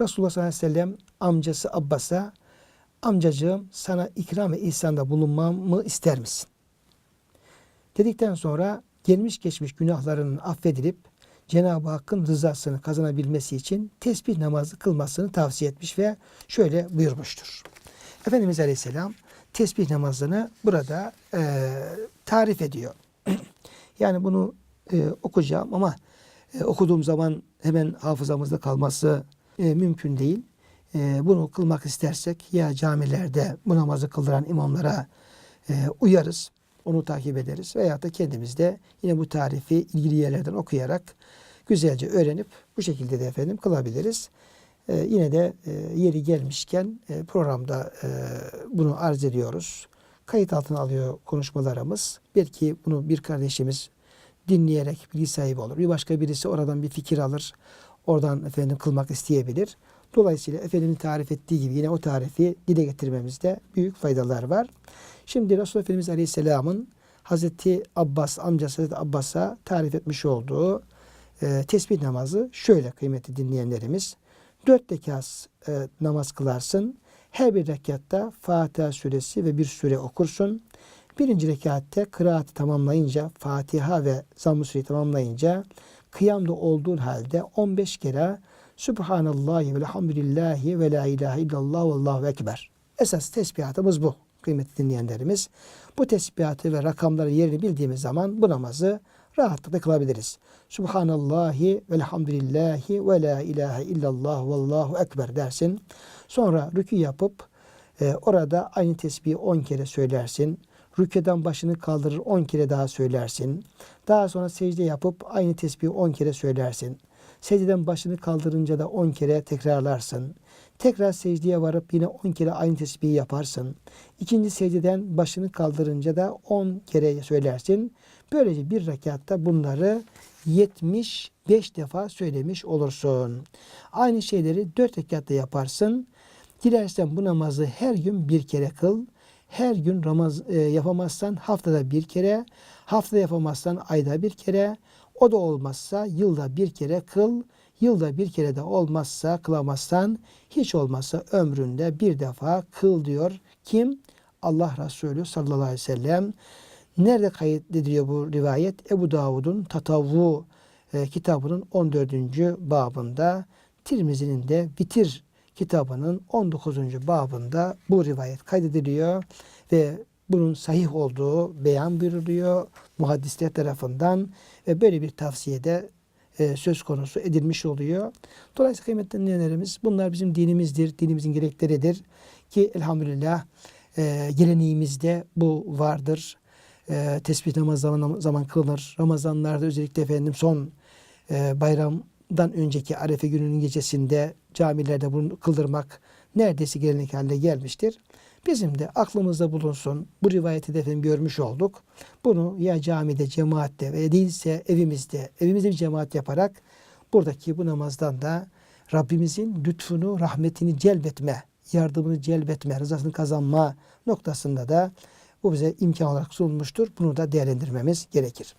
Resulullah sallallahu aleyhi ve sellem amcası Abbas'a amcacığım sana ikram ve ihsanda bulunmamı ister misin? Dedikten sonra gelmiş geçmiş günahlarının affedilip Cenab-ı Hakk'ın rızasını kazanabilmesi için tesbih namazı kılmasını tavsiye etmiş ve şöyle buyurmuştur. Efendimiz Aleyhisselam tesbih namazını burada e, tarif ediyor. yani bunu e, okuyacağım ama e, okuduğum zaman hemen hafızamızda kalması e, mümkün değil. E, bunu kılmak istersek ya camilerde bu namazı kıldıran imamlara e, uyarız, onu takip ederiz veya da kendimiz de yine bu tarifi ilgili yerlerden okuyarak güzelce öğrenip bu şekilde de efendim kılabiliriz. E, yine de e, yeri gelmişken e, programda e, bunu arz ediyoruz. Kayıt altına alıyor konuşmalarımız. Belki bunu bir kardeşimiz dinleyerek bilgi sahibi olur. Bir başka birisi oradan bir fikir alır. Oradan efendim kılmak isteyebilir. Dolayısıyla Efendimizin tarif ettiği gibi yine o tarifi dile getirmemizde büyük faydalar var. Şimdi Resulullah Efendimiz Aleyhisselam'ın Hazreti Abbas, amcası Hazreti Abbas'a tarif etmiş olduğu e, tesbih namazı şöyle kıymetli dinleyenlerimiz. Dört rekat e, namaz kılarsın. Her bir rekatta Fatiha suresi ve bir sure okursun. Birinci rekatte kıraati tamamlayınca, Fatiha ve Zamm-ı tamamlayınca kıyamda olduğun halde 15 kere Subhanallahi ve elhamdülillahi ve la ilahe illallah ve allahu ekber. Esas tesbihatımız bu kıymetli dinleyenlerimiz. Bu tesbihatı ve rakamları yerini bildiğimiz zaman bu namazı rahatlıkla kılabiliriz. Subhanallahi ve elhamdülillahi ve la ilahe illallah ve allahu ekber dersin. Sonra rükü yapıp e, orada aynı tesbihi 10 kere söylersin. Rüküden başını kaldırır 10 kere daha söylersin. Daha sonra secde yapıp aynı tesbihi 10 kere söylersin. Secdeden başını kaldırınca da 10 kere tekrarlarsın. Tekrar secdeye varıp yine 10 kere aynı tesbihi yaparsın. İkinci secdeden başını kaldırınca da 10 kere söylersin. Böylece bir rekatta bunları 75 defa söylemiş olursun. Aynı şeyleri 4 rekatta yaparsın. Dilersen bu namazı her gün bir kere kıl. Her gün Ramaz e, yapamazsan haftada bir kere, haftada yapamazsan ayda bir kere, o da olmazsa yılda bir kere kıl. Yılda bir kere de olmazsa kılamazsan hiç olmazsa ömründe bir defa kıl diyor. Kim? Allah Resulü sallallahu aleyhi ve sellem. Nerede kaydediliyor bu rivayet? Ebu Davud'un Tatavvu e, kitabının 14. babında Tirmizi'nin de Bitir kitabının 19. babında bu rivayet kaydediliyor ve bunun sahih olduğu beyan buyuruluyor muhaddisler tarafından ve böyle bir tavsiyede e, söz konusu edilmiş oluyor. Dolayısıyla kıymetli dinleyenlerimiz bunlar bizim dinimizdir, dinimizin gerekleridir ki elhamdülillah e, geleneğimizde bu vardır. E, tesbih namazı zaman, zaman kılınır. Ramazanlarda özellikle efendim son e, bayramdan önceki Arefe gününün gecesinde camilerde bunu kıldırmak neredeyse gelenek haline gelmiştir. Bizim de aklımızda bulunsun. Bu rivayeti de görmüş olduk. Bunu ya camide, cemaatte veya değilse evimizde, evimizde bir cemaat yaparak buradaki bu namazdan da Rabbimizin lütfunu, rahmetini celbetme, yardımını celbetme, rızasını kazanma noktasında da bu bize imkan olarak sunulmuştur. Bunu da değerlendirmemiz gerekir.